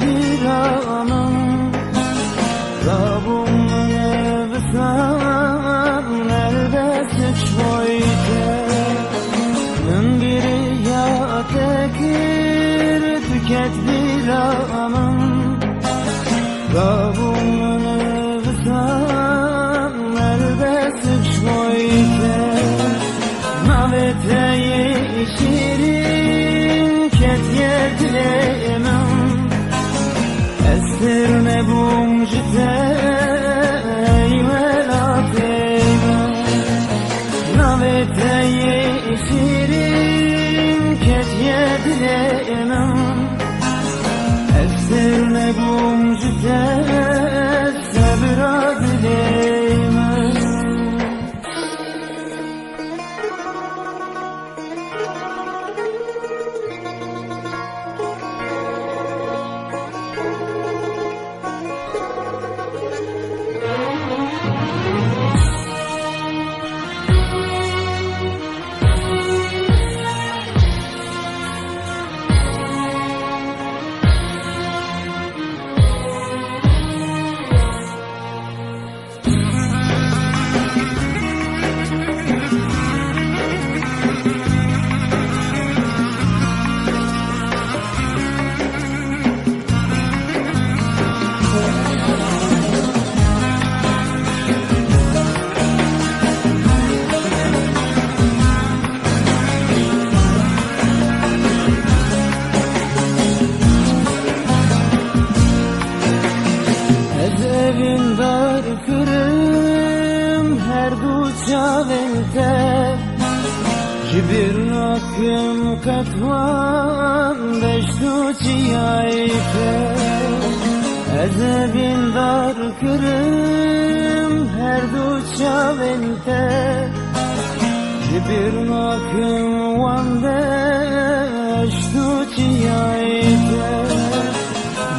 viranım Rabımın vısan elde sıçvoyte Min biri ya tekir? Tüket viranım Rabımın vısan elde sıçvoyte Navete şirin bumcite eyvelateyme Navete şirin ketye dilemem Estirme bumcite sebra Ez evin dar kırım her duça vente Jibir nakım katvan beş duçi yayte Ez evin dar kırım her duça vente Jibir nakım van beş duçi yayte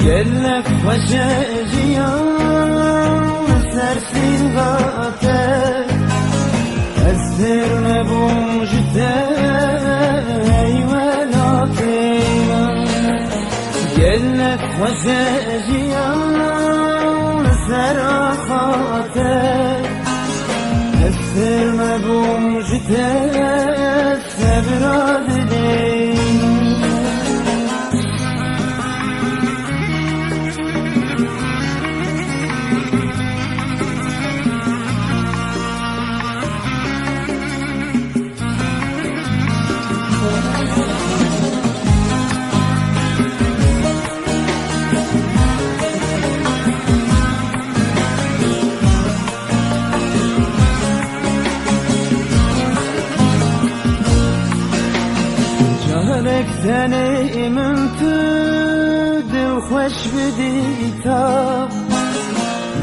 Gellek faşeciyan Gellek faşeciyan serahate Estirme bumjite sebra dileyna جهلك ثاني من تدي وخوش بدي تاب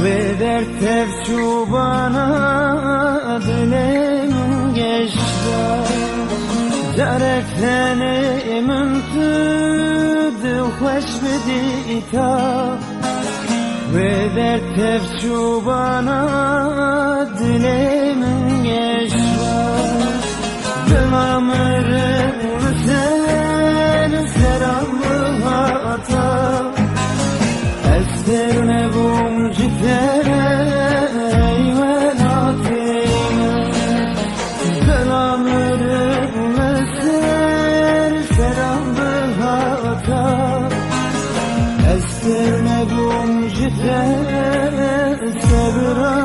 بدر تفشو بنا دلي من قشتا جارك ثاني من تدي وخوش بدي تاب بدر تفشو بنا دلي Hasrete sevran